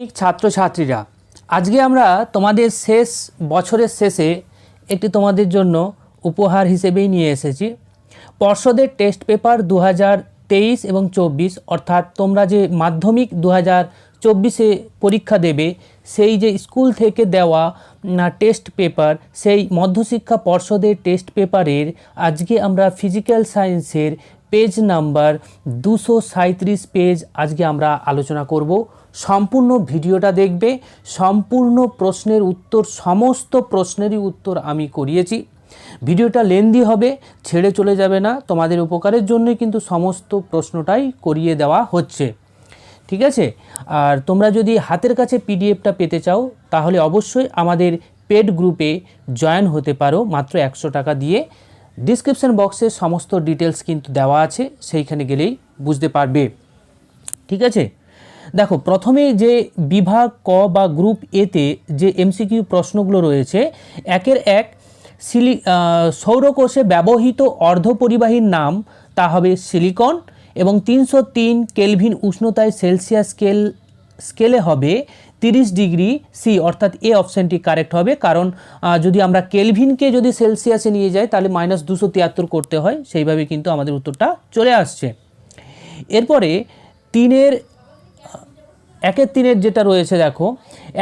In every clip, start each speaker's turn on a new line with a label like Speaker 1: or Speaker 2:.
Speaker 1: ছাত্রছাত্রীরা, আজকে আমরা তোমাদের শেষ, বছরের শেষে একটি তোমাদের জন্য উপহার হিসেবেই নিয়ে এসেছি। পর্ষদের টেস্ট পেপার দু তেইশ এবং চব্বিশ, অর্থাৎ তোমরা যে মাধ্যমিক দু হাজার চব্বিশে পরীক্ষা দেবে, সেই যে স্কুল থেকে দেওয়া টেস্ট পেপার, সেই মধ্যশিক্ষা পর্ষদের টেস্ট পেপারের আজকে আমরা ফিজিক্যাল সায়েন্সের পেজ নাম্বার দুশো পেজ আজকে আমরা আলোচনা করব। সম্পূর্ণ ভিডিওটা দেখবে, সম্পূর্ণ প্রশ্নের উত্তর, সমস্ত প্রশ্নেরই উত্তর আমি করিয়েছি। ভিডিওটা লেন্দি হবে, ছেড়ে চলে যাবে না, তোমাদের উপকারের জন্যই কিন্তু সমস্ত প্রশ্নটাই করিয়ে দেওয়া হচ্ছে। ঠিক আছে? আর তোমরা যদি হাতের কাছে পিডিএফটা পেতে চাও, তাহলে অবশ্যই আমাদের পেড গ্রুপে জয়েন হতে পারো, মাত্র একশো টাকা দিয়ে। ডিসক্রিপশন বক্সে সমস্ত ডিটেলস কিন্তু দেওয়া আছে, সেইখানে গেলেই বুঝতে পারবে। ঠিক আছে? দেখো, প্রথমে যে বিভাগ ক বা গ্রুপ এতে যে এমসিকিউ প্রশ্নগুলো রয়েছে, একের এক সিলি সৌরকোষে ব্যবহৃত অর্ধপরিবাহীর নাম, তা হবে সিলিকন এবং তিনশো তিন কেলভিন উষ্ণতায় সেলসিয়াস স্কেল, স্কেলে হবে তিরিশ ডিগ্রি সি অর্থাৎ এ অপশানটি কারেক্ট হবে। কারণ যদি আমরা কেলভিনকে যদি সেলসিয়াসে নিয়ে যাই, তাহলে মাইনাস দুশো তিয়াত্তর করতে হয়। সেইভাবে কিন্তু আমাদের উত্তরটা চলে আসছে। এরপরে তিনের একের তিনের যেটা রয়েছে, দেখো,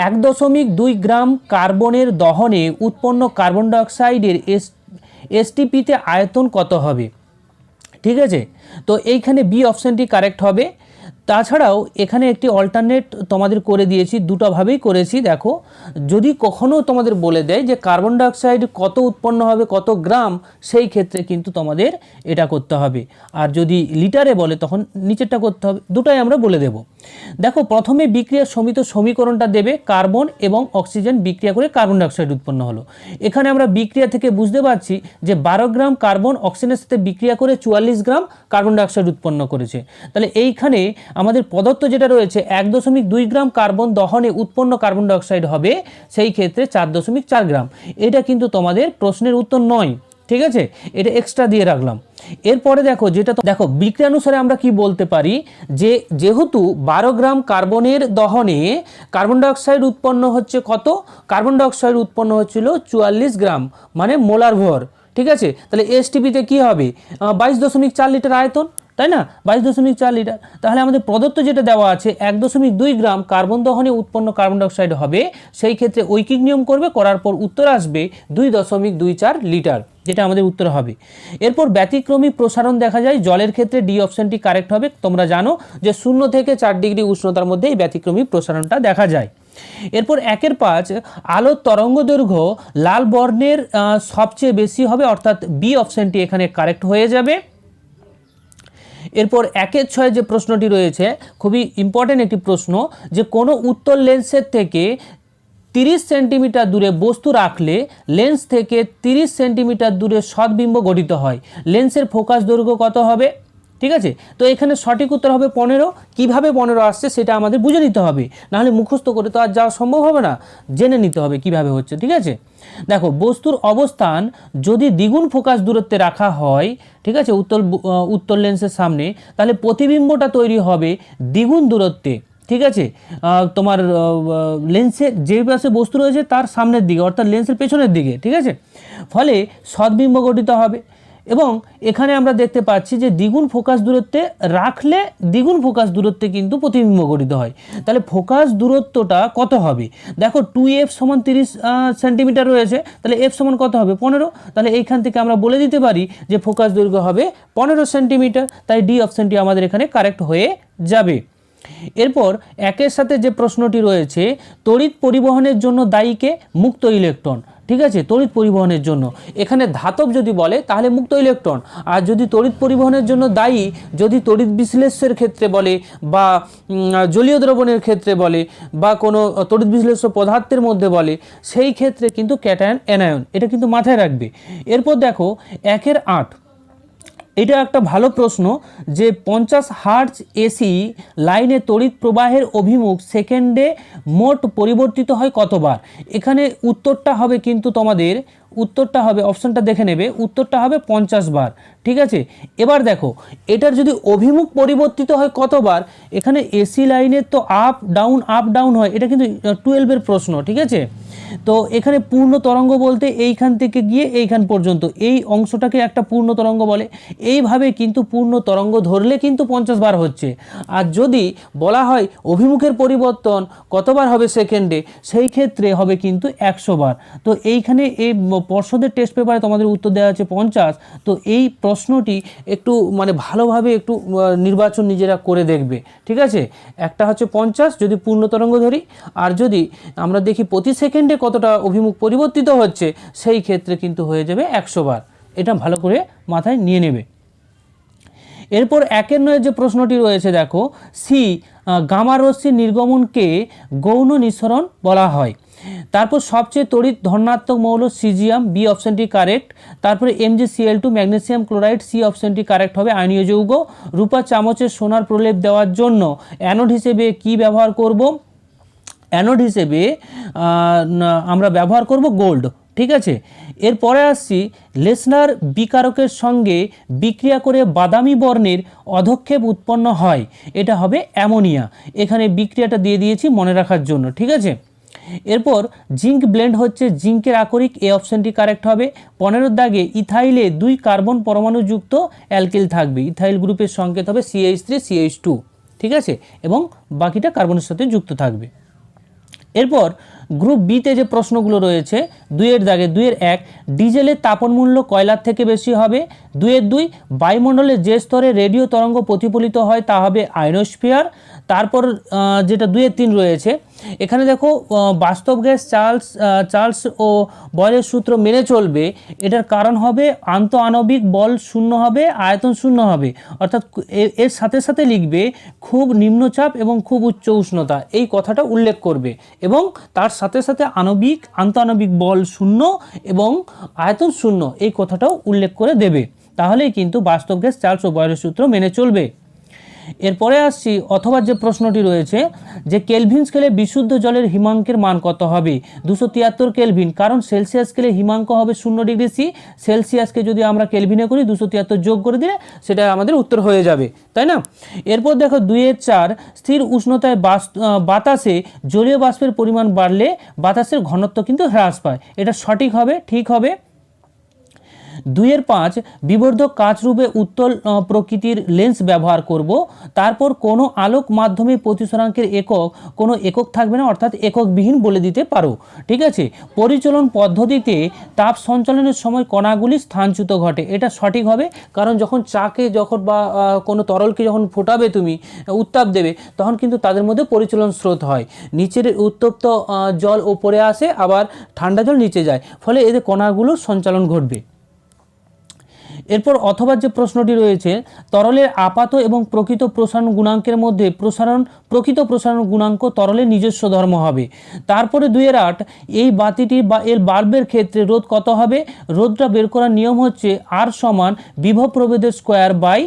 Speaker 1: এক দশমিক দুই গ্রাম কার্বনের দহনে উৎপন্ন কার্বন ডাইঅক্সাইডের এস, এসটিপিতে আয়তন কত হবে? ঠিক আছে? তো এইখানে বি অপশানটি কারেক্ট হবে। তাছাড়াও এখানে একটি অল্টারনেট তোমাদের করে দিয়েছি দুটোভাবেই করেছি, দেখো। যদি কখনও তোমাদের বলে দেয় যে কার্বন ডাইঅক্সাইড কত উৎপন্ন হবে, কত গ্রাম, সেই ক্ষেত্রে কিন্তু তোমাদের এটা করতে হবে। আর যদি লিটারে বলে, তখন নিচেরটা করতে হবে, দুটাই আমরা বলে দেব। দেখো, প্রথমে বিক্রিয়ার সমিত সমীকরণটা দেবে কার্বন এবং অক্সিজেন বিক্রিয়া করে কার্বন ডাইঅক্সাইড উৎপন্ন হলো। এখানে আমরা বিক্রিয়া থেকে বুঝতে পারছি যে বারো গ্রাম কার্বন অক্সিজেনের সাথে বিক্রিয়া করে চুয়াল্লিশ গ্রাম কার্বন ডাইঅক্সাইড উৎপন্ন করেছে। তাহলে এইখানে আমাদের পদার্থ যেটা রয়েছে এক দশমিক দুই গ্রাম কার্বন দহনে উৎপন্ন কার্বন ডাইঅক্সাইড হবে, সেই ক্ষেত্রে চার দশমিক চার গ্রাম। এটা কিন্তু তোমাদের প্রশ্নের উত্তর নয়, ঠিক আছে? এটা এক্সট্রা দিয়ে রাখলাম। এরপরে দেখো, যেটা দেখো, বিক্রিয়ানুসারে আমরা কি বলতে পারি? যে যেহেতু বারো গ্রাম কার্বনের দহনে কার্বন ডাইঅক্সাইড উৎপন্ন হচ্ছে কত? কার্বন ডাইঅক্সাইড উৎপন্ন হচ্ছিল চুয়াল্লিশ গ্রাম মানে মোলার ভর, ঠিক আছে? তাহলে এসটিপিতে কি হবে? বাইশ দশমিক চার লিটার আয়তন। তাই না? বাইশ দশমিক চার লিটার। তাহলে আমাদের প্রদত্ত যেটা দেওয়া আছে, এক দশমিক দুই গ্রাম কার্বন দহনে উৎপন্ন কার্বন ডাইঅক্সাইড হবে, সেই ক্ষেত্রে ঐকিক নিয়ম করবে, করার পর উত্তর আসবে দুই দশমিক দুই চার লিটার, যেটা আমাদের উত্তর হবে। এরপর ব্যতিক্রমী প্রসারণ দেখা যায়, জলের ক্ষেত্রে ডি অপশনটি কারেক্ট হবে। তোমরা জানো যে শূন্য থেকে চার ডিগ্রি উষ্ণতার মধ্যে এই ব্যতিক্রমী প্রসারণটা দেখা যায়। এরপর একের পাঁচ আলোর তরঙ্গ দৈর্ঘ্য লাল বর্ণের সবচেয়ে বেশি হবে, অর্থাৎ বি অপশনটি এখানে কারেক্ট হয়ে যাবে। এরপর একের ছয় যে প্রশ্নটি রয়েছে, খুবই ইম্পর্টেন্ট একটি প্রশ্ন যে কোনো উত্তর লেন্সের থেকে তিরিশ সেন্টিমিটার দূরে বস্তু রাখলে লেন্স থেকে তিরিশ সেন্টিমিটার দূরে সদ্বিম্ব গঠিত হয়। লেন্সের ফোকাস দৈর্ঘ্য কত হবে? ঠিক আছে? তো এখানে সঠিক উত্তর হবে পনেরো। কীভাবে পনেরো আসছে সেটা আমাদের বুঝে নিতে হবে। নাহলে মুখস্থ করে তো আর যাওয়া সম্ভব হবে না। জেনে নিতে হবে কীভাবে হচ্ছে, ঠিক আছে? দেখো, বস্তুর অবস্থান যদি দ্বিগুণ ফোকাস দূরত্বে রাখা হয়, ঠিক আছে উত্তর উত্তর লেন্সের সামনে, তাহলে প্রতিবিম্বটা তৈরি হবে দ্বিগুণ দূরত্বে, ঠিক আছে? তোমার লেন্সের যে পাশে বস্তু রয়েছে তার সামনের দিকে, অর্থাৎ লেন্সের পেছনের দিকে, ঠিক আছে? ফলে সদ্বিম্ব গঠিত হবে। এবং এখানে আমরা দেখতে পাচ্ছি যে দ্বিগুণ ফোকাস দূরত্বে রাখলে দ্বিগুণ ফোকাস দূরত্বে কিন্তু প্রতিবিম্ব গঠিত হয়। তাহলে ফোকাস দূরত্বটা কত হবে? দেখো টু এফ সমান তিরিশ সেন্টিমিটার রয়েছে। তাহলে এফ সমান কত হবে? পনেরো। তাহলে এইখান থেকে আমরা বলে দিতে পারি যে ফোকাস দৈর্ঘ্য হবে পনেরো সেন্টিমিটার। তাই ডি অপশানটি আমাদের এখানে কারেক্ট হয়ে যাবে। এরপর একের সাথে যে প্রশ্নটি রয়েছে, তড়িৎ পরিবহনের জন্য দায়ীকে মুক্ত ইলেকট্রন। ঠিক আছে? তড়িৎ পরিবহনের জন্য। এখানে ধাতব যদি বলে, তাহলে মুক্ত ইলেকট্রন। আর যদি তড়িৎ পরিবহনের জন্য দায়ী, যদি তড়িৎ বিশ্লেষের ক্ষেত্রে বলে বা জলীয় দ্রবণের ক্ষেত্রে বলে বা কোনো তড়িৎ বিশ্লেষ্য পদার্থের মধ্যে বলে, সেই ক্ষেত্রে কিন্তু ক্যাটায়ন অ্যানায়ন এটা কিন্তু মাথায় রাখবে। এরপর দেখো, একের আট এটা একটা ভালো প্রশ্ন যে পঞ্চাশ হার্জ এসি লাইনে তড়িৎ প্রবাহের অভিমুখ সেকেন্ডে মোট পরিবর্তিত হয় কতবার? এখানে উত্তরটা হবে কিন্তু তোমাদের, উত্তরটা হবে, অপশানটা দেখে নেবে, উত্তরটা হবে পঞ্চাশ বার, ঠিক আছে? এবার দেখো, এটার যদি অভিমুখ পরিবর্তিত হয় কতবার, এখানে এসি লাইনের তো আপ ডাউন আপ ডাউন হয়, এটা কিন্তু টুয়েলভের প্রশ্ন, ঠিক আছে? তো এখানে পূর্ণ তরঙ্গ বলতে এইখান থেকে গিয়ে এইখান পর্যন্ত, এই অংশটাকে একটা পূর্ণ তরঙ্গ বলে। এইভাবে কিন্তু পূর্ণ তরঙ্গ ধরলে কিন্তু পঞ্চাশ বার হচ্ছে। আর যদি বলা হয় অভিমুখের পরিবর্তন কতবার হবে সেকেন্ডে সেই ক্ষেত্রে হবে কিন্তু একশো বার। তো এইখানে এই পর্ষদের টেস্ট পেপারে তোমাদের উত্তর দেওয়া আছে পঞ্চাশ। তো এই প্রশ্নটি একটু মানে ভালোভাবে একটু নির্বাচন নিজেরা করে দেখবে। ঠিক আছে? একটা হচ্ছে পঞ্চাশ, যদি পূর্ণ তরঙ্গ ধরি। আর যদি আমরা দেখি প্রতি সেকেন্ডে কতটা অভিমুখ পরিবর্তিত হচ্ছে, সেই ক্ষেত্রে কিন্তু হয়ে যাবে একশো বার। এটা ভালো করে মাথায় নিয়ে নেবে। এরপর একের নয় যে প্রশ্নটি রয়েছে, দেখো, সি গামা রশ্মি নির্গমনকে গৌণ নিঃসরণ বলা হয়। তারপর সবচেয়ে তড়িৎ ধনাত্মক মৌল সিজিয়াম, বি অপশনটি কারেক্ট। তারপরে MGCL two magnesium chloride, C অপশনটি কারেক্ট হবে আয়নীয় যৌগ। রূপা চামচের সোনার প্রলেপ দেওয়ার জন্য অ্যানোড হিসেবে কি ব্যবহার করব? অ্যানোড হিসেবে আমরা ব্যবহার করব গোল্ড, ঠিক আছে? এরপরে আসছি, লেসনার বিকারকের সঙ্গে বিক্রিয়া করে বাদামি বর্ণের অধক্ষেপ উৎপন্ন হয়। এটা হবে অ্যামোনিয়া। এখানে বিক্রিয়াটা দিয়ে দিয়েছি মনে রাখার জন্য, ঠিক আছে? এরপর জিঙ্ক ব্লেন্ড হচ্ছে জিঙ্কের আকরিক, এ অপশনটি কারেক্ট হবে। পনেরোর দাগে ইথাইলে দুই কার্বন পরমাণুযুক্ত অ্যালকিল থাকবে। ইথাইল গ্রুপের সংকেত হবে সিএইচ থ্রি সিএইচ টু ঠিক আছে? এবং বাকিটা কার্বনের সাথে যুক্ত থাকবে। এরপর গ্রুপ বিতে যে প্রশ্নগুলো রয়েছে, দুইয়ের দাগে দুইয়ের এক, ডিজেলের তাপনমূল্য কয়লার থেকে বেশি হবে? দুইয়ের দুই বায়ুমণ্ডলে যে স্তরে রেডিও তরঙ্গ প্রতিফলিত হয় তা হবে আয়নোস্ফিয়ার তারপর যেটা দুইয়ের তিন রয়েছে, এখানে দেখো বাস্তব গ্যাস চার্লস চার্লস ও বয়েলের সূত্র মেনে চলবে, এটার কারণ হবে আন্ত আণবিক বল শূন্য হবে, আয়তন শূন্য হবে। অর্থাৎ এর সাথে সাথে লিখবে খুব নিম্নচাপ এবং খুব উচ্চ উষ্ণতা, এই কথাটা উল্লেখ করবে। এবং তার সাথে সাথে আণবিক, আন্তঃআণবিক বল শূন্য এবং আয়তন শূন্য, এই কথাটাও উল্লেখ করে দেবে। তাহলেই কিন্তু বাস্তব গ্যাস চার্লস ও বয়েলের সূত্র মেনে চলবে। এরপরে আসছি, অথবা যে প্রশ্নটি রয়েছে যে কেলভিন স্কেলে বিশুদ্ধ জলের হিমাঙ্কের মান কত হবে? দুশো তিয়াত্তর কেলভিন, কারণ সেলসিয়াস স্কেলে হিমাঙ্ক হবে শূন্য ডিগ্রি সি, সেলসিয়াসকে যদি আমরা কেলভিনে করি, দুশো তিয়াত্তর যোগ করে দিলে সেটা আমাদের উত্তর হয়ে যাবে, তাই না? এরপর দেখো দুইয়ের চার, স্থির উষ্ণতায় বাতাসে জলীয় বাষ্পের পরিমাণ বাড়লে বাতাসের ঘনত্ব কিন্তু হ্রাস পায়। এটা সঠিক হবে, ঠিক হবে? দুইয়ের পাঁচ, বিবর্ধক কাচরূপে উত্তল প্রকৃতির লেন্স ব্যবহার করব। তারপর কোনো আলোক মাধ্যমে প্রতিসরাঙ্কের একক, কোনো একক থাকবে না, অর্থাৎ এককবিহীন বলে দিতে পারো। ঠিক আছে? পরিচলন পদ্ধতিতে তাপ সঞ্চালনের সময় কণাগুলি স্থানচ্যুত ঘটে। এটা সঠিক হবে, কারণ যখন চাকে যখন বা কোনো তরলকে যখন ফোটাবে তুমি, উত্তাপ দেবে, তখন কিন্তু তাদের মধ্যে পরিচলন স্রোত হয়। নিচের উত্তপ্ত জল ওপরে আসে, আবার ঠান্ডা জল নিচে যায়। ফলে এদের কণাগুলোর সঞ্চালন ঘটবে। এরপর অথবা যে প্রশ্নটি রয়েছে তরলের আপাত এবং প্রকৃত প্রসারণ গুণাঙ্কের মধ্যে প্রসারণ, প্রকৃত প্রসারণ গুণাঙ্ক তরলের নিজস্ব ধর্ম হবে। তারপরে দুইয়ের আট, এই বাতিটি বা এর বাল্বের ক্ষেত্রে রোধ কত হবে? রোধটা বের করার নিয়ম হচ্ছে আর সমান বিভব প্রভেদের স্কোয়ার বাই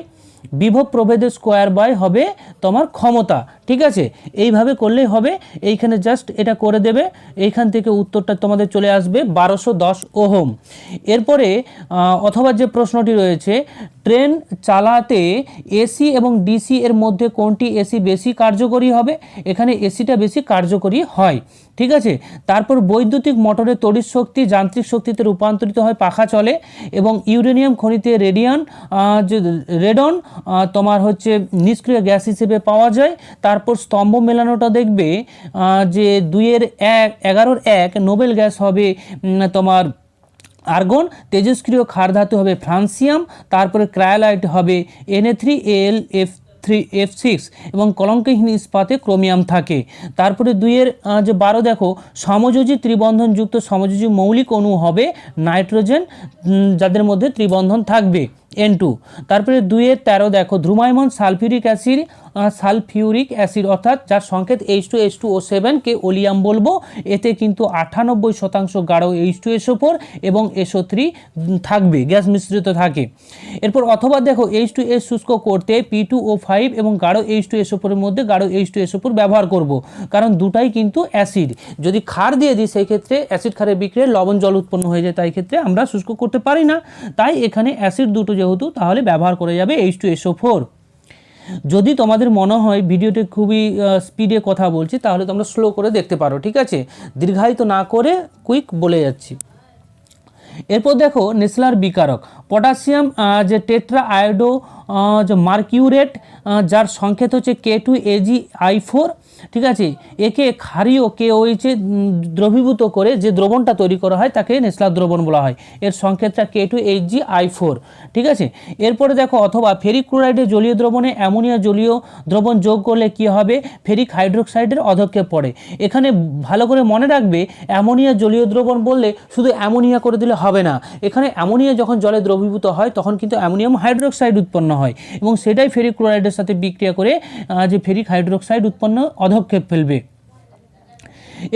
Speaker 1: বিভব প্রভেদের স্কোয়ার বাই হবে তোমার ক্ষমতা, ঠিক আছে? এইভাবে করলেই হবে, এইখানে জাস্ট এটা করে দেবে, এইখান থেকে উত্তরটা তোমাদের চলে আসবে বারোশো দশ ওহম। এরপরে অথবা যে প্রশ্নটি রয়েছে, ট্রেন চালাতে এসি এবং ডিসি এর মধ্যে কোনটি এসি বেশি কার্যকরী হবে? এখানে এসিটা বেশি কার্যকরী হয়, ঠিক আছে? তারপর বৈদ্যুতিক মোটরে তড়িৎ শক্তি যান্ত্রিক শক্তিতে রূপান্তরিত হয়, পাখা চলে এবং ইউরেনিয়াম খনিতে রেডিয়ান রেডন তোমার হচ্ছে নিষ্ক্রিয় গ্যাস হিসেবে পাওয়া যায়। তারপর স্তম্ভ মেলানোটা দেখবে যে দুইয়ের এক, এগারোর এক নোবেল গ্যাস হবে তোমার আর্গন, তেজস্ক্রিয় ক্ষার ধাতু হবে ফ্রান্সিয়াম, তারপরে ক্রায়োলাইট হবে NA three L F three F six এবং কলঙ্কহীন ইস্পাতে ক্রোমিয়াম থাকে। তারপরে দুইয়ের যে বারো, দেখো, সমযোজী ত্রিবন্ধনযুক্ত সমযোজী মৌলিক অণু হবে নাইট্রোজেন যাদের মধ্যে ত্রিবন্ধন থাকবে। এন টু তারপরে দুইয়ের তেরো দেখো ধ্রুমায়মন সালফিউরিক অ্যাসিড সালফিউরিক অ্যাসিড, অর্থাৎ যার সংকেত H two H two O সেভেনকে oleum বলব, এতে কিন্তু আটানব্বই শতাংশ গাঢ় এইচ টু এসও ফোর এবং এসও থ্রি থাকবে, গ্যাস মিশ্রিত থাকে। এরপর অথবা দেখো এইচ টু এস শুষ্ক করতে পি টু ও ফাইভ এবং গাঢ় এইচ টু এসও ফোরের মধ্যে গাঢ় এইচ টু এসও ফোর ব্যবহার করব, কারণ দুটাই কিন্তু অ্যাসিড। যদি ক্ষার দিয়ে দিই, সেই ক্ষেত্রে অ্যাসিড ক্ষারের বিক্রিয়ায় লবণ জল উৎপন্ন হয়ে যায়, তাই ক্ষেত্রে আমরা শুষ্ক করতে পারি না। তাই এখানে অ্যাসিড দুটো যেহেতু, তাহলে ব্যবহার করে যাবে এইচ টু এসও ফোর যদি তোমাদের মনে হয় ভিডিওটি খুবই স্পিডে কথা বলছি, তাহলে তোমরা স্লো করে দেখতে পারো, ঠিক আছে? দীর্ঘায়িত না করে কুইক বলে যাচ্ছি। এরপর দেখো নেসলার বিকারক। পটাশিয়াম যে টেট্রা আয়োডো মার্কিউরেট যার সংকেত হচ্ছে K two AG I four, ঠিক আছে? একে ক্ষারীয় কে ওইচে দ্রবীভূত করে যে দ্রবণটা তৈরি করা হয় তাকে নেসলার দ্রবণ বলা হয়। এর সংকেতটা K two H G, I four, ঠিক আছে? এরপরে দেখো, অথবা ফেরিক ক্লোরাইডে জলীয় দ্রবণে অ্যামোনিয়া জলীয় দ্রবণ যোগ করলে কি হবে? ফেরিক হাইড্রোক্সাইডের অধক্ষেপ পড়ে। এখানে ভালো করে মনে রাখবে, অ্যামোনিয়া জলীয় দ্রবণ বললে শুধু অ্যামোনিয়া করে দিলে হবে না। এখানে অ্যামোনিয়া যখন জলে দ্রবীভূত হয়, তখন কিন্তু অ্যামোনিয়াম হাইড্রোক্সাইড উৎপন্ন হয়। এবং সেটাই ফেরিক ক্লোরাইডের সাথে বিক্রিয়া করে যে ফেরিক হাইড্রোক্সাইড উৎপন্ন অধক্ষেপ ফেলবে।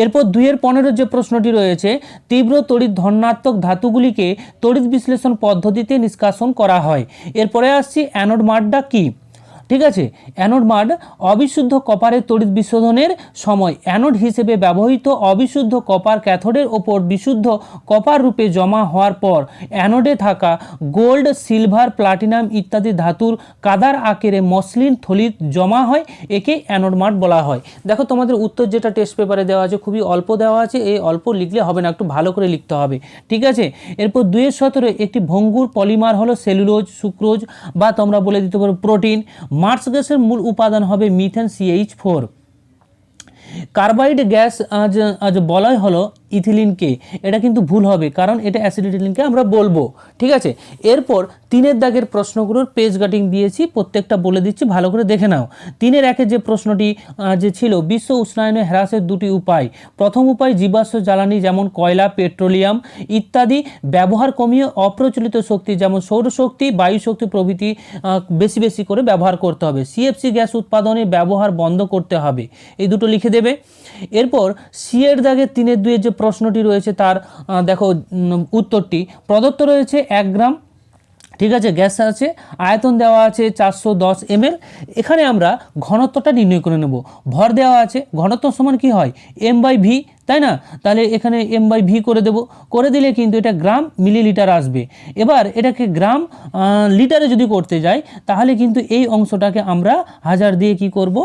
Speaker 1: এরপর দুইয়ের পনেরো যে প্রশ্নটি রয়েছে, তীব্র তড়িৎ ধনাত্মক ধাতুগুলিকে তড়িৎ বিশ্লেষণ পদ্ধতিতে নিষ্কাশন করা হয়। এরপরে আসছি অ্যানোড মাড্ডা কী? ঠিক আছে? অ্যানোড মাড অবিশুদ্ধ কপারের তড়িৎ বিশোধনের সময় অ্যানোড হিসেবে ব্যবহৃত অবিশুদ্ধ কপার ক্যাথোডের ওপর বিশুদ্ধ কপার রূপে জমা হওয়ার পর অ্যানোডে থাকা গোল্ড সিলভার প্লাটিনাম ইত্যাদি ধাতুর কাদার আকারে মসলিন থলিত জমা হয়, একে অ্যানোড মাড বলা হয়। দেখো তোমাদের উত্তর যেটা টেস্ট পেপারে দেওয়া আছে, খুবই অল্প দেওয়া আছে এই অল্প লিখলে হবে না, একটু ভালো করে লিখতে হবে। ঠিক আছে? এরপর দুইয়ের সতেরো, একটি ভঙ্গুর পলিমার হলো সেলুলোজ, সুক্রোজ বা তোমরা বলে দিতে পারো প্রোটিন। মার্স গ্যাসের মূল উপাদান হবে methane CH four carbide gas আজ আজ বলাই হলো ইথিলিনকে এটা কিন্তু ভুল হবে, কারণ এটা অ্যাসিডিটিলিনকে আমরা বলব, ঠিক আছে? এরপর তিনের দাগের প্রশ্নগুলোর পেজ কাটিং দিয়েছি, প্রত্যেকটা বলে দিচ্ছি, ভালো করে দেখে নাও। তিনের একের যে প্রশ্নটি যে ছিল, বিশ্ব উষ্ণায়নে হ্রাসের দুটি উপায়। প্রথম উপায়, জীবাশ্ম জ্বালানি যেমন কয়লা, পেট্রোলিয়াম ইত্যাদি, ব্যবহার কমিয়ে অপ্রচলিত শক্তি যেমন সৌরশক্তি বায়ু শক্তি প্রভৃতি বেশি বেশি করে ব্যবহার করতে হবে। সিএফসি গ্যাস উৎপাদনে ব্যবহার বন্ধ করতে হবে। এই দুটো লিখে দেবে। এরপর সি এর দাগে তিনের দুইয়ের যে প্রশ্নটি রয়েছে তার দেখো উত্তরটি। প্রদত্ত রয়েছে এক গ্রাম ঠিক আছে? গ্যাস আছে, আয়তন দেওয়া আছে চারশো দশ এমএল। এখানে আমরা ঘনত্বটা নির্ণয় করে নেব। ভর দেওয়া আছে, ঘনত্ব সমান কি হয়? এম বাই ভি তাই না? তাহলে এখানে এম বাই ভি করে দেব। করে দিলে কিন্তু এটা গ্রাম মিলিলিটার আসবে। এবার এটাকে গ্রাম লিটারে যদি করতে যাই, তাহলে কিন্তু এই অংশটাকে আমরা হাজার দিয়ে কি করব?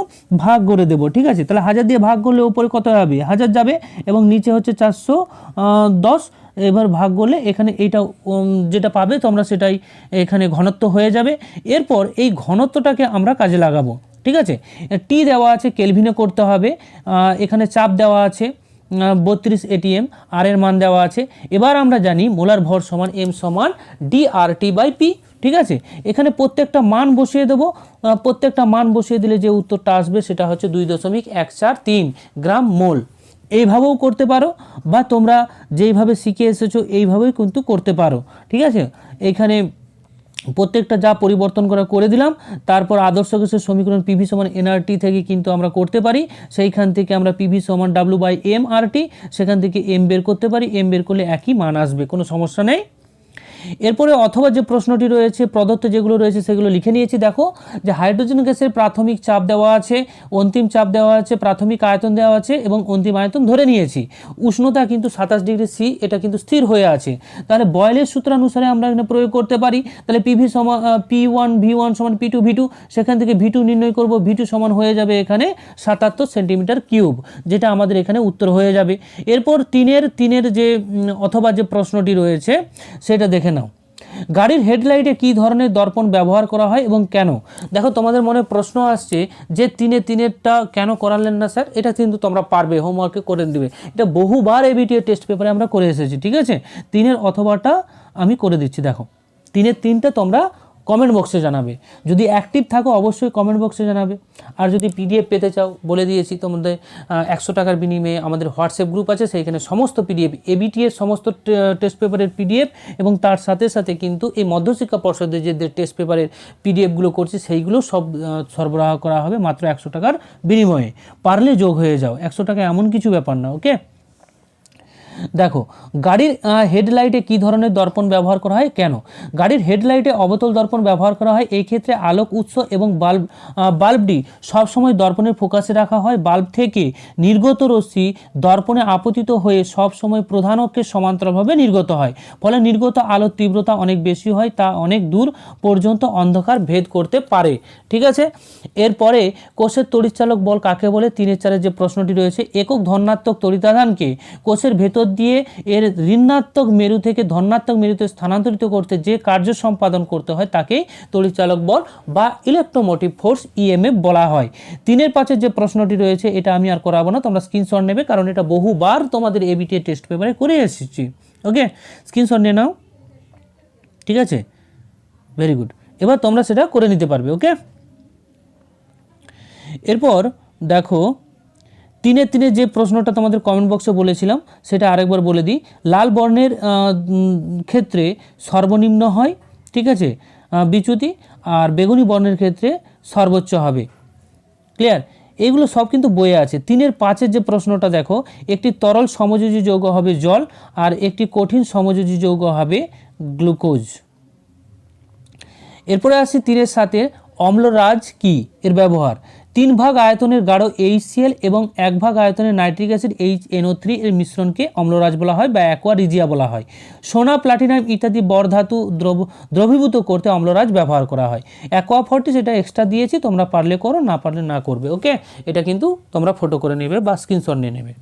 Speaker 1: ভাগ করে দেব, ঠিক আছে? তাহলে হাজার দিয়ে ভাগ করলে উপরে কত হবে? হাজার যাবে এবং নিচে হচ্ছে চারশো দশ। এবার ভাগ করলে এখানে এইটা যেটা পাবে তোমরা সেটাই এখানে ঘনত্ব হয়ে যাবে। এরপর এই ঘনত্বটাকে আমরা কাজে লাগাবো, ঠিক আছে? টি দেওয়া আছে কেলভিনে করতে হবে এখানে চাপ দেওয়া আছে বত্রিশ এটিএম আর এর মান দেওয়া আছে। এবার আমরা জানি মোলার ভর সমান এম সমান D R T by P ঠিক আছে? এখানে প্রত্যেকটা মান বসিয়ে দেবো প্রত্যেকটা মান বসিয়ে দিলে যে উত্তরটা আসবে সেটা হচ্ছে দুই দশমিক এক চার তিন গ্রাম মোল। এইভাবেও করতে পারো বা তোমরা যেইভাবে শিখে এসেছ এইভাবেই কিন্তু করতে পারো, ঠিক আছে? এখানে প্রত্যেকটা যা পরিবর্তন করা করে দিলাম, তারপর আদর্শ গ্যাসের সমীকরণ পিভি সমান এনআরটি থেকে কিন্তু আমরা করতে পারি। সেইখান থেকে আমরা পিভি সমান ডাব্লু বাই এম আরটি সেখান থেকে এম বের করতে পারি। এম বের করলে একই মান আসবে, কোনো সমস্যা নেই। এরপরে অথবা যে প্রশ্নটি রয়েছে, প্রদত্ত যেগুলো রয়েছে সেগুলো লিখে নিয়েছি। দেখো যে হাইড্রোজেন গ্যাসের প্রাথমিক চাপ দেওয়া আছে, অন্তিম চাপ দেওয়া আছে, প্রাথমিক আয়তন দেওয়া আছে এবং অন্তিম আয়তন ধরে নিয়েছি। উষ্ণতা কিন্তু সাতাশ ডিগ্রি সি, এটা কিন্তু স্থির হয়ে আছে। তাহলে বয়েলের সূত্রানুসারে আমরা এখানে প্রয়োগ করতে পারি। তাহলে পিভি সমান পি ওয়ান, ভি ওয়ান সমান পি টু, ভি টু, সেখান থেকে ভি টু নির্ণয় করব। ভি টু সমান হয়ে যাবে এখানে সাতাত্তর সেন্টিমিটার কিউব, যেটা আমাদের এখানে উত্তর হয়ে যাবে। এরপর তিনের তিনের যে অথবা যে প্রশ্নটি রয়েছে, সেটা দেখে নাও। গাড়ির হেডলাইটে কী ধরনের দর্পণ ব্যবহার করা হয় এবং কেন? দেখো, তোমাদের মনে প্রশ্ন আসছে যে তিনে তিনেরটা কেন করালেন না স্যার? এটা কিন্তু তোমরা পারবে হোমওয়ার্কে করে দেবে। এটা বহুবার এ এবিটিএ টেস্ট পেপারে আমরা করে এসেছি, ঠিক আছে? তিনের অথবাটা আমি করে দিচ্ছি, দেখো। তিনের তিনটা তোমরা কমেন্ট বক্সে জানাবে। যদি অ্যাক্টিভ থাকো, অবশ্যই কমেন্ট বক্সে জানাবে। আর যদি পিডিএফ পেতে চাও, বলে দিয়েছি তোমাদের একশো টাকার বিনিময়ে আমাদের হোয়াটসঅ্যাপ গ্রুপ আছে, সেইখানে সমস্ত পিডিএফ এবিটি এর সমস্ত টেস্ট পেপারের পিডিএফ এবং তার সাথে সাথে কিন্তু এই মধ্যশিক্ষা পর্ষদের যে টেস্ট পেপারের পিডিএফগুলো করছি, সেইগুলো সব সরবরাহ করা হবে মাত্র একশো টাকার বিনিময়ে। পারলে যোগ হয়ে যাও। একশো টাকা এমন কিছু ব্যাপার না ওকে দেখো, গাড়ির হেডলাইটে কি ধরনের দর্পণ ব্যবহার করা হয়? কেন? গাড়ির হেডলাইটে অবতল দর্পণ ব্যবহার করা হয়, এই ক্ষেত্রে আলোক উৎস এবং বাল্ব বাল্বটি সবসময় দর্পণের ফোকাসে রাখা হয়। বাল্ব থেকে নির্গত রশ্মি দর্পণে আপতিত হয়ে সবসময় প্রধান অক্ষের সমান্তরালভাবে নির্গত হয়। ফলে নির্গত আলোর তীব্রতা অনেক বেশি হয়, তা অনেক দূর পর্যন্ত অন্ধকার ভেদ করতে পারে। ঠিক আছে? এরপরে কোষের তড়িৎচালক বল কাকে বলে? তিনের চারের যে প্রশ্নটি রয়েছে, একক ধনাত্মক তড়িতাধানকে কোষের ভেতর দিয়ে এর ঋণাত্মক মেরু থেকে ধনাত্মক মেরুতে স্থানান্তরিত করতে যে কার্য সম্পাদন করতে হয় তাকেই তড়িৎচালক বল বা ইলেকট্রোমোটিভ ফোর্স ইএমএফ বলা হয়। তিনের পাঁচের যে প্রশ্নটি রয়েছে, এটা আমি আর করাবো না, তোমরা স্ক্রিনশট নেবে, কারণ এটা বহুবার তোমাদের এবিটিএ টেস্ট পেপারে করে এসেছি। ওকে স্ক্রিনশট নিয়ে নাও। ঠিক আছে? ভেরি গুড এবার তোমরা সেটা করে নিতে পারবে ওকে এরপর দেখো তিনে তিনে যে প্রশ্নটা তোমাদের কমেন্ট বক্সে বলেছিলাম, সেটা আরেকবার বলে দিই। লাল বর্ণের ক্ষেত্রে সর্বনিম্ন হয়, ঠিক আছে বিচ্যুতি, আর বেগুনি বর্ণের ক্ষেত্রে সর্বোচ্চ হবে। ক্লিয়ার এগুলো সব কিন্তু বইয়ে আছে। তিনের পাঁচের যে প্রশ্নটা দেখো, একটি তরল সমযোজী যৌগ হবে জল, আর একটি কঠিন সমযোজী যৌগ হবে গ্লুকোজ। এরপরে আসি তীরের সাথে, অম্লরাজ কি? এর ব্যবহার। তিন ভাগ আয়তনের গাঢ় এইচসিএল এবং এক ভাগ আয়তনের nitric acid H NO three এর মিশ্রণকে অম্লরাজ বলা হয় বা অ্যাকোয়ারিজিয়া বলা হয়। সোনা, প্লাটিনাম ইত্যাদি বরধাতু দ্রব দ্রবীভূত করতে অম্লরাজ ব্যবহার করা হয়। অ্যাকোয়া ফর্টি সেটা এক্সট্রা দিয়েছি, তোমরা পারলে করো, না পারলে না করবে ওকে এটা কিন্তু তোমরা ফটো করে নেবে বা স্ক্রিনশট নিয়ে নেবে।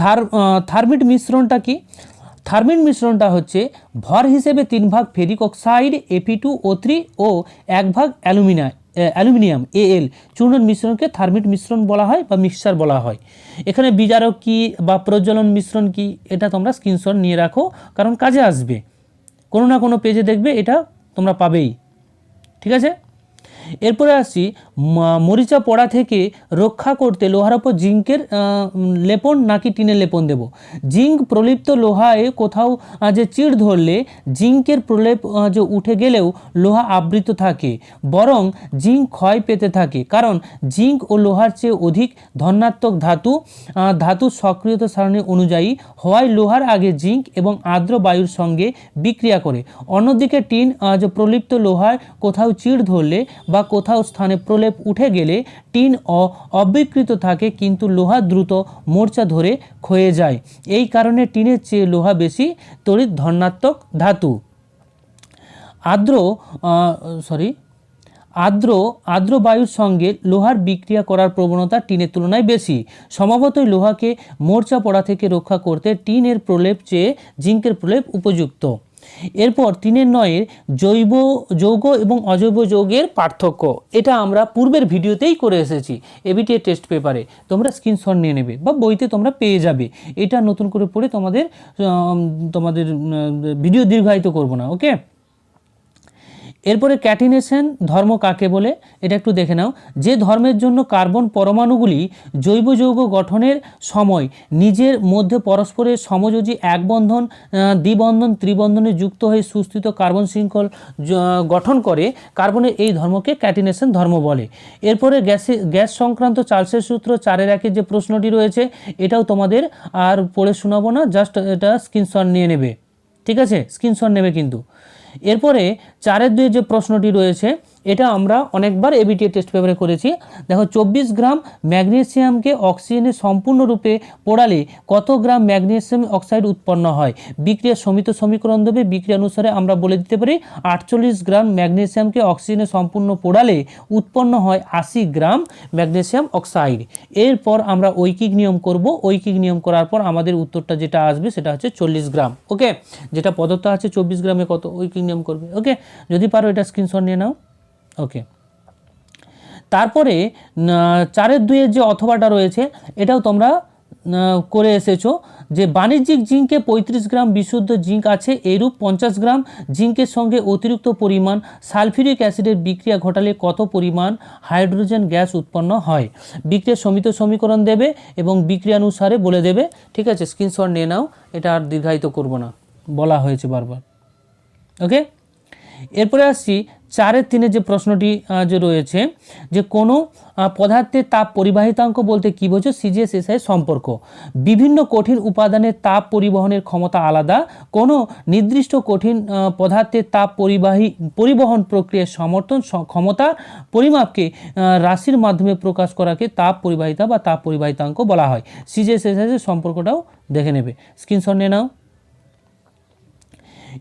Speaker 1: থার থার্মিট মিশ্রণটা কি? থার্মিট মিশ্রণটা হচ্ছে ভর হিসেবে তিন ভাগ ferric oxide AP two O three ও এক ভাগ অ্যালুমিনা অ্যালুমিনিয়াম এল, চূর্ণন মিশ্রণকে থার্মিট মিশ্রণ বলা হয় বা মিক্সচার বলা হয়। এখানে বিজারক কি বা প্রজ্বলন মিশ্রণ কি, এটা তোমরা স্ক্রিনশট নিয়ে রাখো, কারণ কাজে আসবে। কোনো না কোনো পেজে দেখবে, এটা তোমরা পাবেই। ঠিক আছে? এরপরে আসি মরিচা পড়া থেকে রক্ষা করতে লোহার ওপর জিঙ্কের লেপন নাকি টিনের লেপন দেব? জিঙ্ক প্রলিপ্ত লোহায় কোথাও যে চিড় ধরলে জিঙ্কের প্রলেপ যে উঠে গেলেও লোহা আবৃত থাকে, বরং জিঙ্ক ক্ষয় পেতে থাকে। কারণ জিঙ্ক ও লোহার চেয়ে অধিক ধনাত্মক ধাতু ধাতুর সক্রিয়তা সারণী অনুযায়ী হওয়ায় লোহার আগে জিঙ্ক এবং আর্দ্র বায়ুর সঙ্গে বিক্রিয়া করে। অন্যদিকে টিন যে প্রলিপ্ত লোহায় কোথাও চিড় ধরলে বা কোথাও স্থানে প্রলেপ উঠে গেলে টিন অ- অবিকৃত থাকে কিন্তু লোহা দ্রুত মোর্চা ধরে ক্ষয়ে যায়। এই কারণে টিনের চেয়ে লোহা বেশি তড়িৎ ধনাত্মক ধাতু। আর্দ্র সরি আর্দ্র আর্দ্র বায়ুর সঙ্গে লোহার বিক্রিয়া করার প্রবণতা টিনের তুলনায় বেশি। স্বভাবতই লোহাকে মোর্চা পড়া থেকে রক্ষা করতে টিনের প্রলেপ চেয়ে জিঙ্কের প্রলেপ উপযুক্ত। এরপর তিনের নয়ের জৈব যৌগ এবং অজৈব যৌগের পার্থক্য। এটা আমরা পূর্বের ভিডিওতেই করে এসেছি এবিটিএ টেস্ট পেপারে তোমরা স্ক্রিনশট নিয়ে নেবে বা বইতে তোমরা পেয়ে যাবে। এটা নতুন করে পড়ে তোমাদের তোমাদের ভিডিও দীর্ঘায়িত করব না ওকে এরপরে ক্যাটিনেশন ধর্ম কাকে বলে? এটা একটু দেখে নাও। যে ধর্মের জন্য কার্বন পরমাণুগুলি জৈব যৌগ গঠনের সময় নিজের মধ্যে পরস্পরের সমযোজী এক বন্ধন দ্বিবন্ধন, ত্রিবন্ধনে যুক্ত হয়ে সুস্থিত কার্বন শৃঙ্খল গঠন করে কার্বনের এই ধর্মকে ক্যাটিনেশন ধর্ম বলে। এরপরে গ্যাসে, গ্যাস সংক্রান্ত চার্লসের সূত্র চারের একের যে প্রশ্নটি রয়েছে, এটাও তোমাদের আর পড়ে শোনাবো না, জাস্ট এটা স্ক্রিনশট নিয়ে নেবে। ঠিক আছে? স্ক্রিনশট নেবে কিন্তু। এরপরে চারের দুই যে প্রশ্নটি রয়েছে এটা আমরা অনেকবার এবিটিএ টেস্ট পেপারে করেছি। দেখো, চব্বিশ গ্রাম ম্যাগনেসিয়ামকে অক্সিজেনে সম্পূর্ণরূপে পোড়ালে কত গ্রাম ম্যাগনেসিয়াম অক্সাইড উৎপন্ন হয়? বিক্রিয়া সমিত সমীকরণ দেবে। বিক্রিয়া অনুসারে আমরা বলে দিতে পারি, আটচল্লিশ গ্রাম ম্যাগনেসিয়ামকে অক্সিজেনে সম্পূর্ণ পোড়ালে উৎপন্ন হয় আশি গ্রাম ম্যাগনেসিয়াম অক্সাইড। এরপর আমরা ঐকিক নিয়ম করব। ঐকিক নিয়ম করার পর আমাদের উত্তরটা যেটা আসবে সেটা হচ্ছে চল্লিশ গ্রাম। ওকে? যেটা পদার্থ আছে, চব্বিশ গ্রামে কত ঐকিক নিয়ম করবে? ওকে? যদি পারো এটা স্ক্রিনশট নিয়ে নাও। ওকে তারপরে চারের দুইয়ের যে অথবাটা রয়েছে, এটাও তোমরা করে এসেছ যে বাণিজ্যিক জিঙ্কে পঁয়ত্রিশ গ্রাম বিশুদ্ধ জিঙ্ক আছে, এরূপ পঞ্চাশ গ্রাম জিঙ্কের সঙ্গে অতিরিক্ত পরিমাণ সালফিউরিক অ্যাসিডের বিক্রিয়া ঘটালে কত পরিমাণ হাইড্রোজেন গ্যাস উৎপন্ন হয়? বিক্রিয়ার সমিত সমীকরণ দেবে এবং বিক্রিয়ানুসারে বলে দেবে। ঠিক আছে, স্ক্রিনশট নিয়ে নাও, এটা আর দীর্ঘায়িত করব না। বলা হয়েছে বারবার। ওকে এরপরে আসছি চারের তিনে যে প্রশ্নটি যে রয়েছে, যে কোনো পদার্থের তাপ পরিবাহিতাঙ্ক বলতে কী বোঝো? সিজিএস এসআই সম্পর্ক। বিভিন্ন কঠিন উপাদানের তাপ পরিবহনের ক্ষমতা আলাদা। কোনো নির্দিষ্ট কঠিন পদার্থের তাপ পরিবাহী, পরিবহন প্রক্রিয়ার সমর্থন ক্ষমতা পরিমাপকে রাশির মাধ্যমে প্রকাশ করাকে তাপ পরিবাহিতা বা তাপ পরিবাহিতাঙ্ক বলা হয়। সিজিএস এসআই এর সম্পর্কটাও দেখে নেবে। স্ক্রিনশট নিয়ে নাও।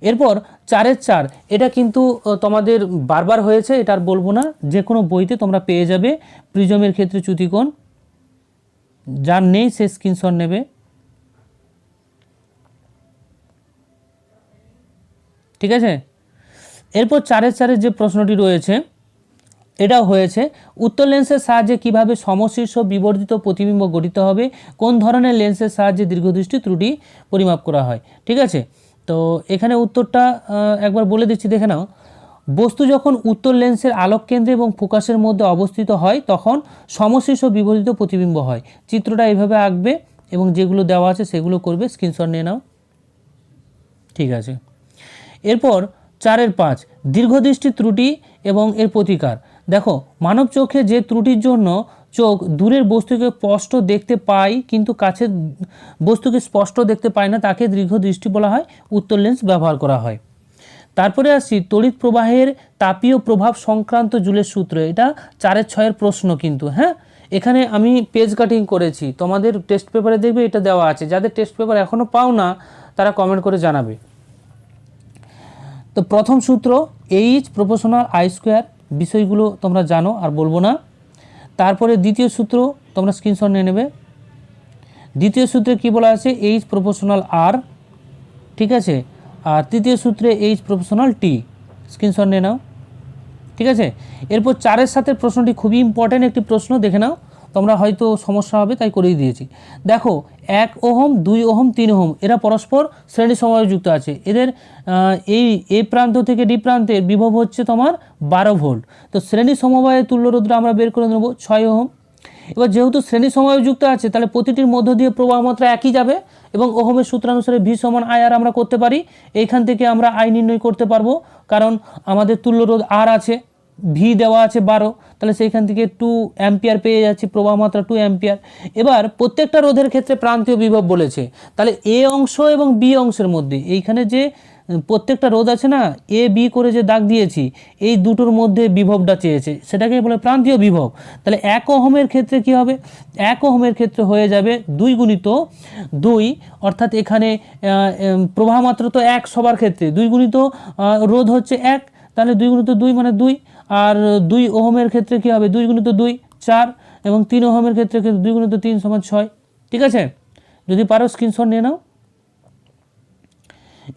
Speaker 1: এরপর চারের চার, এটা কিন্তু তোমাদের বারবার হয়েছে, এটা আর বলব না যে কোনো বইতে তোমরা পেয়ে যাবে, প্রিজমের ক্ষেত্রে চ্যুতিকোণ, যার নেই সে স্ক্রিনশট নেবে। ঠিক আছে? এরপর চারের চারের যে প্রশ্নটি রয়েছে, এটাও হয়েছে, উত্তর লেন্সের সাহায্যে কীভাবে সমশীর্ষ বিবর্ধিত প্রতিবিম্ব গঠিত হবে, কোন ধরনের লেন্সের সাহায্যে দীর্ঘদৃষ্টি ত্রুটি পরিমাপ করা হয়? ঠিক আছে? তো এখানে উত্তরটা একবার বলে দিচ্ছি, দেখে নাও। বস্তু যখন উত্তর লেন্সের আলোক কেন্দ্রে এবং ফোকাসের মধ্যে অবস্থিত হয়, তখন সমশীর্ষ বিবর্ধিত প্রতিবিম্ব হয়। চিত্রটা এভাবে আঁকবে এবং যেগুলো দেওয়া আছে সেগুলো করবে। স্ক্রিনশট নিয়ে নাও। ঠিক আছে। এরপর চারের পাঁচ, দীর্ঘদৃষ্টি ত্রুটি এবং এর প্রতিকার। দেখো, মানব চোখে যে ত্রুটির জন্য চোখ দূরের বস্তুকে স্পষ্ট দেখতে পায় কিন্তু কাছের বস্তুকে স্পষ্ট দেখতে পায় না, তাকে দীর্ঘ দৃষ্টি বলা হয়, উত্তর লেন্স ব্যবহার করা হয়। তারপরে আসছি, তড়িৎ প্রবাহের তাপীয় প্রভাব সংক্রান্ত জুলের সূত্র, এটা চারের ছয়ের প্রশ্ন কিন্তু হ্যাঁ? এখানে আমি পেজ কাটিং করেছি, তোমাদের টেস্ট পেপারে দেখবে এটা দেওয়া আছে, যাদের টেস্ট পেপার এখনও পাও না, তারা কমেন্ট করে জানাবে। তো প্রথম সূত্র এইচ প্রপোশনাল আই স্কোয়ার বিষয়গুলো তোমরা জানো, আর বলব না। তারপরে দ্বিতীয় সূত্র, তোমরা স্ক্রিনশট নিয়ে নেবে। দ্বিতীয় সূত্রে কি বলা আছে? এইচ প্রফেশনাল আর ঠিক আছে? আর তৃতীয় সূত্রে এইচ প্রফেশনাল টি স্ক্রিনশট নিয়ে নাও, ঠিক আছে? এরপর চারের সাথে প্রশ্নটি খুবই ইম্পর্ট্যান্ট একটি প্রশ্ন, দেখে নাও। তোমরা হয়তো সমস্যা হবে, তাই করেই দিয়েছি। দেখো, এক ওহম, দুই ওহম, তিন ওহম, এরা পরস্পর শ্রেণি যুক্ত আছে। এদের এই এ প্রান্ত থেকে ডি প্রান্তের বিভব হচ্ছে তোমার বারো ভোল্ট। তো শ্রেণি সমবায়ের তুল্যরোধটা আমরা বের করে নেব, ছয় ওহম। এবার যেহেতু শ্রেণি সময় যুক্ত আছে, তাহলে প্রতিটির মধ্য দিয়ে প্রবাহ মাত্রা একই যাবে এবং ওহমের সূত্রানুসারে ভি সমান আই আর আমরা করতে পারি। এইখান থেকে আমরা আই নির্ণয় করতে পারব, কারণ আমাদের তুল্য তুল্যরোধ আর আছে। ভি দেওয়া আছে বারো তাহলে সেইখান থেকে টু অ্যাম্পিয়ার পেয়ে যাচ্ছি প্রবাহ মাত্রা টু অ্যাম্পিয়ার এবার প্রত্যেকটা রোধের ক্ষেত্রে প্রান্তীয় বিভব বলেছে। তাহলে এ অংশ এবং বি অংশের মধ্যে এইখানে যে প্রত্যেকটা রোধ আছে না এ বি করে যে দাগ দিয়েছি এই দুটোর মধ্যে বিভবটা চেয়েছে। সেটাকে বলে প্রান্তীয় বিভব। তাহলে এক ওহমের ক্ষেত্রে কি হবে? এক ওহমের ক্ষেত্রে হয়ে যাবে দুই গুণিত দুই অর্থাৎ এখানে আহ, এম, প্রবাহ মাত্রা তো এক সবার ক্ষেত্রে। দুই গুণিত রোধ হচ্ছে এক তাহলে দুই গুণিত দুই মানে দুই। আর দুই ওহমের ক্ষেত্রে কি হবে? দুই গুণিত দুই চার এবং তিন ওহমের ক্ষেত্রে দুই গুণিত তিন সমান ছয়? ঠিক আছে? যদি পারো স্ক্রিনশট নিয়ে নাও।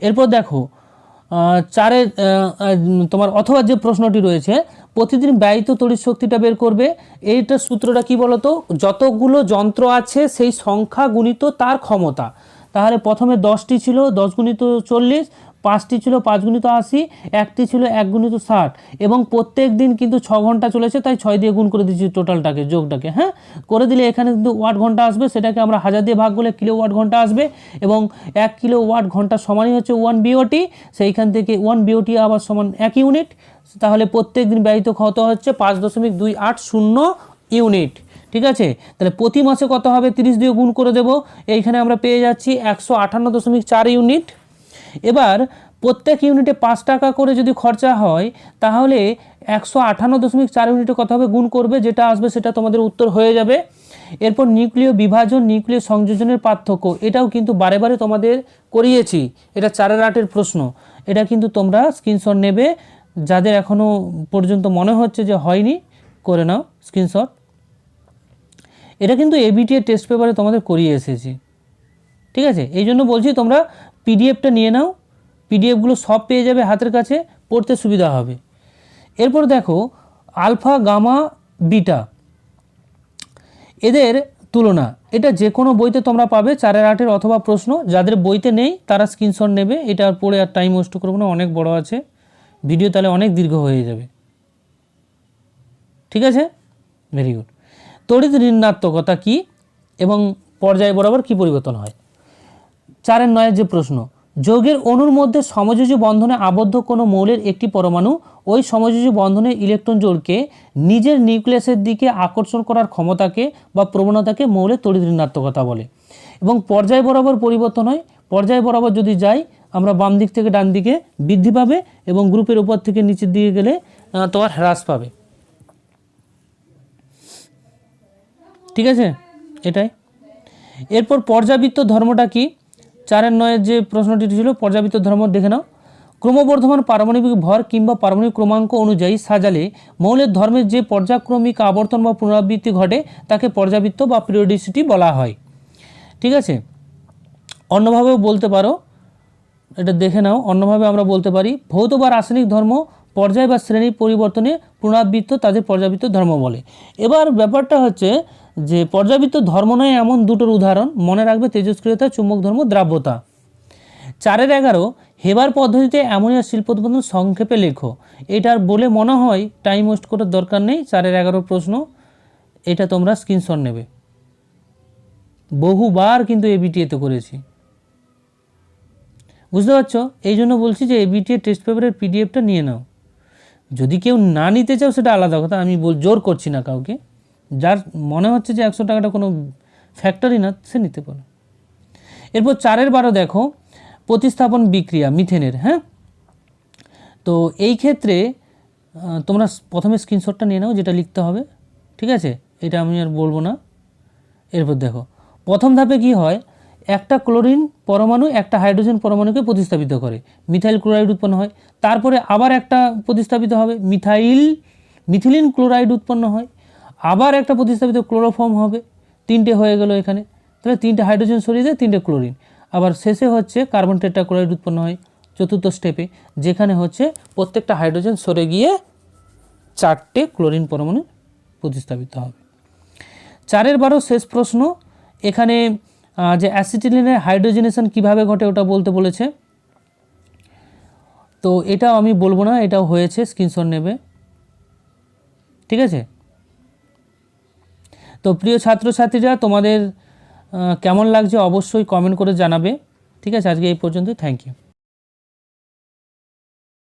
Speaker 1: এরপর দেখো আহ, তোমার অথবা যে প্রশ্নটি রয়েছে প্রতিদিন ব্যয়িত তড়িৎ শক্তিটা বের করবে। এইটা সূত্রটা কি বলতো? যতগুলো যন্ত্র আছে সেই সংখ্যা গুণিত তার ক্ষমতা। তাহলে প্রথমে দশটি ছিল দশ গুণিত চল্লিশ পাঁচটি ছিল পাঁচ গুণিত আশি, একটি ছিল এক গুণিত ষাট এবং প্রত্যেক দিন কিন্তু ছ ঘণ্টা চলেছে, তাই ছয় দিয়ে গুণ করে দিচ্ছি টোটালটাকে যোগটাকে হ্যাঁ? করে দিলে এখানে কিন্তু ওয়াট ঘণ্টা আসবে, সেটাকে আমরা হাজার দিয়ে ভাগ করলে কিলো ওয়াট ঘণ্টা আসবে এবং এক কিলো ওয়াট ঘণ্টা সমানই হচ্ছে ওয়ান বিওটি সেইখান থেকে ওয়ান বিওটি আবার সমান এক ইউনিট, তাহলে প্রত্যেক দিন ব্যয়িত কত হচ্ছে? পাঁচ দশমিক দুই আট শূন্য ইউনিট, ঠিক আছে? তাহলে প্রতি মাসে কত হবে? তিরিশ দিয়ে গুণ করে দেব, এইখানে আমরা পেয়ে যাচ্ছি একশো আটান্ন দশমিক চার ইউনিট এবার প্রত্যেক ইউনিটে পাঁচ টাকা করে যদি খরচা হয়, তাহলে একশো আটান্ন দশমিক চার ইউনিটে কত হবে গুণ করবে, যেটা আসবে সেটা তোমাদের উত্তর হয়ে যাবে। এরপর নিউক্লিয় বিভাজন, নিউক্লিয় সংযোজনের পার্থক্য, এটাও কিন্তু বারে বারে তোমাদের করিয়েছি। এটা চারের আটের প্রশ্ন। এটা কিন্তু তোমরা স্ক্রিনশট নেবে। যাদের এখনও পর্যন্ত মনে হচ্ছে যে হয়নি, করে নাও স্ক্রিনশট। এটা কিন্তু এবিটি এর টেস্ট পেপারে তোমাদের করিয়ে এসেছি। ঠিক আছে? এই জন্য বলছি তোমরা পিডিএফটা নিয়ে নাও, পিডিএফগুলো সব পেয়ে যাবে হাতের কাছে, পড়তে সুবিধা হবে। এরপর দেখো, আলফা, গামা, বিটা, এদের তুলনা। এটা যে কোনো বইতে তোমরা পাবে, চারের আটের অথবা প্রশ্ন। যাদের বইতে নেই, তারা স্ক্রিনশট নেবে। এটা আর পড়ে আর টাইম ওয়েস্ট করব না, অনেক বড় আছে। ভিডিও তাহলে অনেক দীর্ঘ হয়ে যাবে। ঠিক আছে? ভেরি গুড তড়িৎ ঋণাত্মকতা কি এবং পর্যায় বরাবর কি পরিবর্তন হয়? চারের নয়ের যে প্রশ্ন, যৌগের অণুর মধ্যে সমযোজী বন্ধনে আবদ্ধ কোনো মৌলের একটি পরমাণু ওই সমযোজী বন্ধনের ইলেকট্রন জোড়কে নিজের নিউক্লিয়াসের দিকে আকর্ষণ করার ক্ষমতাকে বা প্রবণতাকে মৌলের তড়িৎ ঋণাত্মকতা বলে। এবং পর্যায় বরাবর পরিবর্তন হয়। পর্যায় বরাবর যদি যাই, আমরা বাম দিক থেকে ডান দিকে বৃদ্ধি পাবে এবং গ্রুপের উপর থেকে নিচের দিকে গেলে তোমার হ্রাস পাবে। ঠিক আছে? এটাই। এরপর পর্যাবৃত্ত ধর্মটা কি? চারের নয়ের যে প্রশ্নটি ছিল পর্যাবৃত্ত ধর্ম দেখে নাও। ক্রমবর্ধমান পারমাণবিক ভর কিংবা পারমাণবিক ক্রমাঙ্ক অনুযায়ী সাজালে মৌলের ধর্মের যে পর্যায়ক্রমিক আবর্তন বা পুনরাবৃত্তি ঘটে, তাকে পর্যাবৃত্ত বা পিরিয়ডিসিটি বলা হয়। ঠিক আছে? অন্যভাবেও বলতে পারো, এটা দেখে নাও, অন্যভাবে আমরা বলতে পারি, ভৌত বা রাসায়নিক ধর্ম পর্যায় বা শ্রেণি পরিবর্তনে পুনরাবৃত্ত তাদের পর্যাবৃত্ত ধর্ম বলে। এবার ব্যাপারটা হচ্ছে যে পর্যাবৃত্ত ধর্ম নয়, এমন দুটোর উদাহরণ মনে রাখবে তেজস্ক্রিয়তা, চুম্বক ধর্ম, দ্রাব্যতা। চারের এগারো, হেবার পদ্ধতিতে অ্যামোনিয়ার শিল্প উৎপাদন সংক্ষেপে লেখো। এটার বলে মনে হয় টাইম ওয়েস্ট করার দরকার নেই, চারের এগারো প্রশ্ন, এটা তোমরা স্ক্রিনশট নেবে। বহুবার কিন্তু এবিটিএতে করেছি। বুঝতে পারছ? এই জন্য বলছি যে এবিটিএ টেস্ট পেপারের পিডিএফটা নিয়ে নাও। যদি কেউ না নিতে চাও, সেটা আলাদা কথা, আমি জোর করছি না কাউকে। যার মনে হচ্ছে যে একশো টাকাটা কোনো ফ্যাক্টরি না, সে নিতে পারে এরপর চারের বারো দেখো, প্রতিস্থাপন বিক্রিয়া, মিথেনের হ্যাঁ? তো এই ক্ষেত্রে তোমরা প্রথমে স্ক্রিনশটটা নিয়ে নাও, যেটা লিখতে হবে, ঠিক আছে? এটা আমি আর বলব না। এরপর দেখো, প্রথম ধাপে কি হয়? একটা ক্লোরিন পরমাণু, একটা হাইড্রোজেন পরমাণুকে প্রতিস্থাপিত করে। মিথাইল ক্লোরাইড উৎপন্ন হয়। তারপরে আবার একটা প্রতিস্থাপিত হবে মিথাইল মিথিলিন ক্লোরাইড উৎপন্ন হয়। আবার একটা প্রতিস্থাপিত ক্লোরোফর্ম হবে। তিনটে হয়ে গেল এখানে। তাহলে তিনটে হাইড্রোজেন সরিয়ে দেয় তিনটে ক্লোরিন। আবার শেষে হচ্ছে কার্বন টেট্রাক্লোরাইড উৎপন্ন হয় চতুর্থ স্টেপে যেখানে হচ্ছে প্রত্যেকটা হাইড্রোজেন সরে গিয়ে চারটে ক্লোরিন পরমাণু প্রতিস্থাপিত হবে। চারের বারো শেষ প্রশ্ন, এখানে যে অ্যাসিটিলিনের হাইড্রোজেনেশন কীভাবে ঘটে ওটা বলতে বলেছে। তো এটাও আমি বলব না, এটাও হয়েছে, স্ক্রিনশট নেবে। ঠিক আছে? তো প্রিয় ছাত্রছাত্রীরা, তোমাদের কেমন লাগছে অবশ্যই কমেন্ট করে জানাবে। ঠিক আছে, আজকে এই পর্যন্তই। Thank you